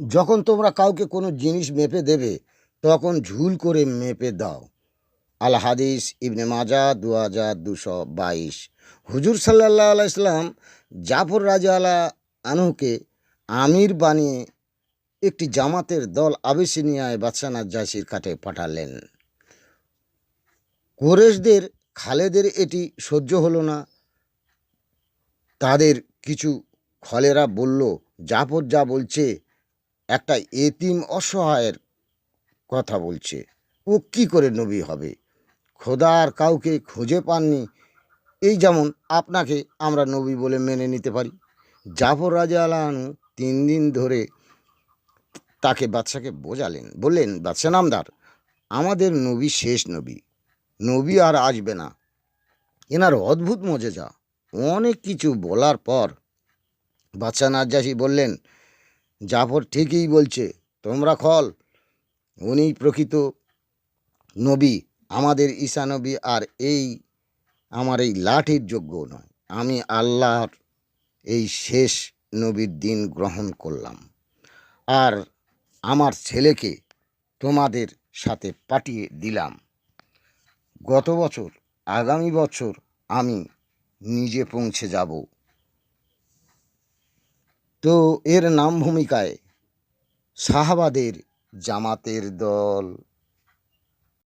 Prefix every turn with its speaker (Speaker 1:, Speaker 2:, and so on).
Speaker 1: যখন তোমরা কাউকে কোনো জিনিস মেপে দেবে, তখন ঝুল করে মেপে দাও। আল হাদিস ইবনে মাজা দু হাজার দুশো বাইশ। হুজুর সাল্লাহ আলাইসলাম জাফর রাজা আলা আনহুকে আমির বানিয়ে একটি জামাতের দল আবেসিনিয়ায় বাদশানা জাসির কাঠে পাঠালেন। কোরেশদের খালেদের এটি সহ্য হলো না। তাদের কিছু খলেরা বলল জাফর যা বলছে, একটা এতিম অসহায়ের কথা বলছে। ও কি করে নবী হবে? খোদার কাউকে খুঁজে পাননি। এই যেমন আপনাকে আমরা নবী বলে মেনে নিতে পারি। জাফর রাজা আলাহানু তিন দিন ধরে তাকে বাদশাকে বোঝালেন, বললেন, বাদশা নামদার, আমাদের নবী শেষ নবী। নবী আর আসবে না। এনার অদ্ভুত মজেজা। অনেক কিছু বলার পর বাদশা নাজ্জাসি বললেন, জাফর ঠিকই বলছে, তোমরা খল। উনি প্রকৃত নবী, আমাদের ঈশা নবী, আর এই আমার এই লাঠির যোগ্য নয়। আমি আল্লাহর এই শেষ নবীর দিন গ্রহণ করলাম। আর আমার ছেলেকে তোমাদের সাথে পাঠিয়ে দিলাম। গত বছর, আগামী বছর আমি নিজে পৌঁছে যাব। তো এর নাম ভূমিকায় সাহাবাদের জামাতের দল